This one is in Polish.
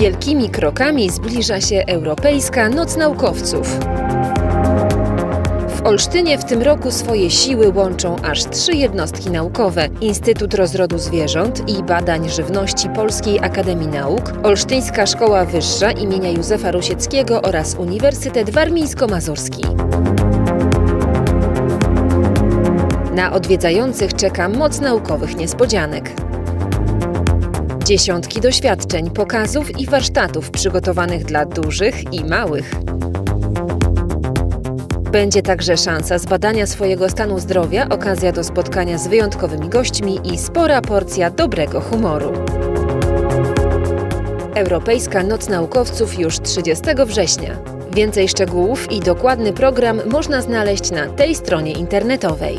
Wielkimi krokami zbliża się Europejska Noc Naukowców. W Olsztynie w tym roku swoje siły łączą aż trzy jednostki naukowe: Instytut Rozrodu Zwierząt i Badań Żywności Polskiej Akademii Nauk, Olsztyńska Szkoła Wyższa imienia Józefa Rusieckiego oraz Uniwersytet Warmińsko-Mazurski. Na odwiedzających czeka moc naukowych niespodzianek. Dziesiątki doświadczeń, pokazów i warsztatów przygotowanych dla dużych i małych. Będzie także szansa zbadania swojego stanu zdrowia, okazja do spotkania z wyjątkowymi gośćmi i spora porcja dobrego humoru. Europejska Noc Naukowców już 30 września. Więcej szczegółów i dokładny program można znaleźć na tej stronie internetowej.